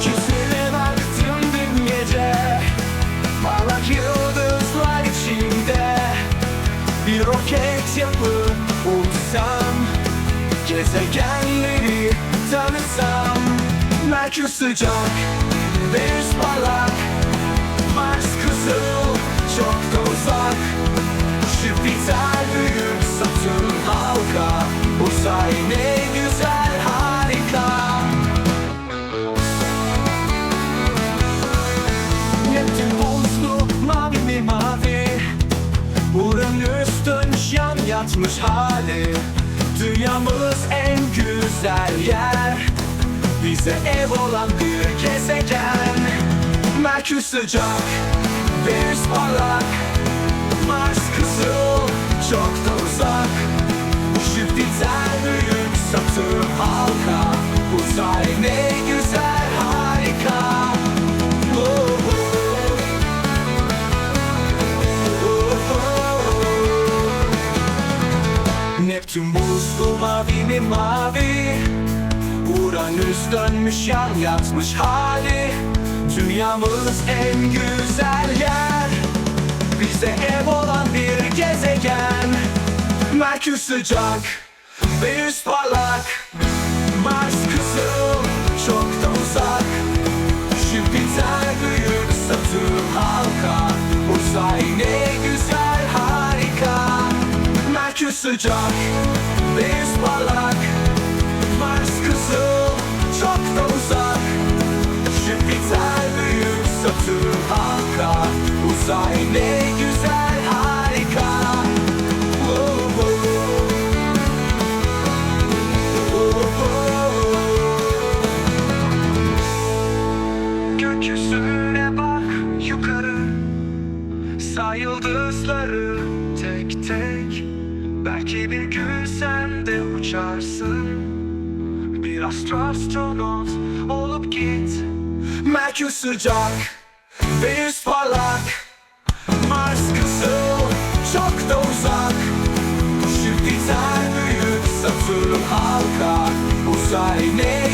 Gökyüzüne baktım dün gece. Parlak yıldızlar içinde. Bir roket yapıp uçsam Gezegenleri tanısam. Merkür sıcak Venüs parlak Mars kızıl çok da uzak. Jüpiter büyük Satürn halka Uzay ne güzel yatmış hali. Dünyamız en güzel yer. Bize ev olan bir gezegen. Merkür sıcak Venüs parlak. Mars kızıl çok da uzak. Jüpiter buzlu mavi mi mavi? Uranüs dönmüş yan yatmış hali. Dünyamız en güzel yer. Bize ev olan bir gezegen. Merkür sıcak Venüs parlak. Mars Merkür sıcak Venüs parlak Mars kızıl çok da uzak. Jüpiter büyük Satürn halka. Uzay ne güzel harika. Gökyüzüne bak yukarı. Say yıldızları tek tek Belki bir gün sen de uçarsın. Bir astronot olup git. Merkür sıcak Venüs parlak. Mars kızıl çok da uzak. Jüpiter büyük Satürn halka. Uzay ne